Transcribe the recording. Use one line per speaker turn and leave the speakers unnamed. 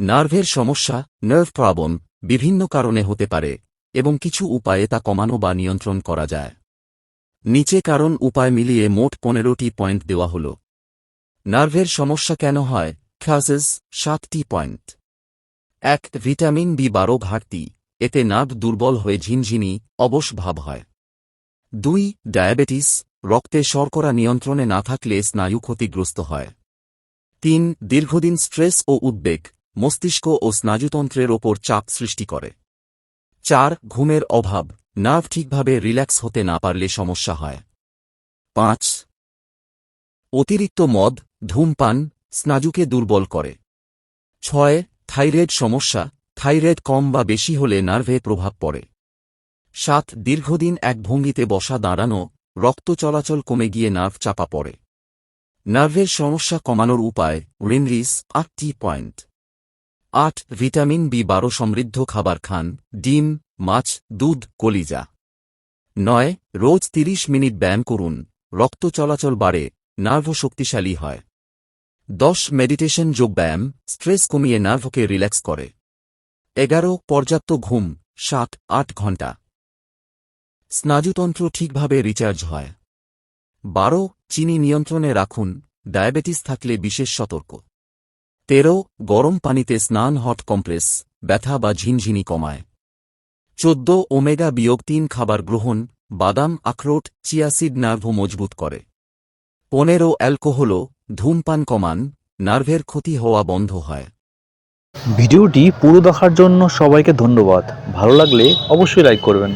নার্ভের সমস্যা nerve problem বিভিন্ন কারণে হতে পারে, এবং কিছু উপায়ে তা কমানো বা নিয়ন্ত্রণ করা যায়। নিচে কারণ উপায় মিলিয়ে মোট পনেরোটি পয়েন্ট দেওয়া হল। নার্ভের সমস্যা কেন হয়? ক্লাসেস সাতটি পয়েন্ট। এক, ভিটামিন বি বারো ঘাটতি, এতে নার্ভ দুর্বল হয়ে ঝিনঝিনি, অবশ ভাব হয়। দুই, ডায়াবেটিস, রক্তে শর্করা নিয়ন্ত্রণে না থাকলে স্নায়ু ক্ষতিগ্রস্ত হয়। তিন, দীর্ঘদিন স্ট্রেস ও উদ্বেগ মস্তিষ্ক ও স্নায়ুতন্ত্রের ওপর চাপ সৃষ্টি করে। চার, ঘুমের অভাব। নার্ভ ঠিকভাবে রিল্যাক্স হতে না পারলে সমস্যা হয়। পাঁচ, অতিরিক্ত মদ, ধূমপান স্নাজুকে দুর্বল করে। ছয়, থাইরয়েড সমস্যা। থাইরয়েড কম বা বেশি হলে নার্ভে প্রভাব পড়ে। সাত, দীর্ঘদিন এক ভঙ্গিতে বসা দাঁড়ানো। রক্ত চলাচল কমে গিয়ে নার্ভ চাপা পড়ে। নার্ভের সমস্যা কমানোর উপায় রিনরিস আটটি পয়েন্ট। আট, ভিটামিন বি বারো সমৃদ্ধ খাবার খান, ডিম, মাছ, দুধ, কলিজা। নয়, রোজ তিরিশ মিনিট ব্যায়াম করুন, রক্ত চলাচল বাড়ে, নার্ভ শক্তিশালী হয়। দশ, মেডিটেশন যোগব্যায়াম স্ট্রেস কমিয়ে নার্ভকে রিল্যাক্স করে। এগারো, পর্যাপ্ত ঘুম, সাত, আট ঘণ্টা স্নায়ুতন্ত্র ঠিকভাবে রিচার্জ হয়। বারো, চিনি নিয়ন্ত্রণে রাখুন, ডায়াবেটিস থাকলে বিশেষ সতর্ক। তেরো, গরম পানিতে স্নান হট কম্প্রেস, ব্যথা বা ঝিনঝিনি কমায়। চোদ্দ, ওমেগা বিয়োগ তিন খাবার গ্রহণ, বাদাম, আখরোট চিয়াসিড নার্ভ মজবুত করে। পনেরো অ্যালকোহল ধূমপান কমান, নার্ভের ক্ষতি হওয়া বন্ধ হয়।
ভিডিওটি পুরো দেখার জন্য সবাইকে ধন্যবাদ। ভালো লাগলে অবশ্যই লাইক করবেন।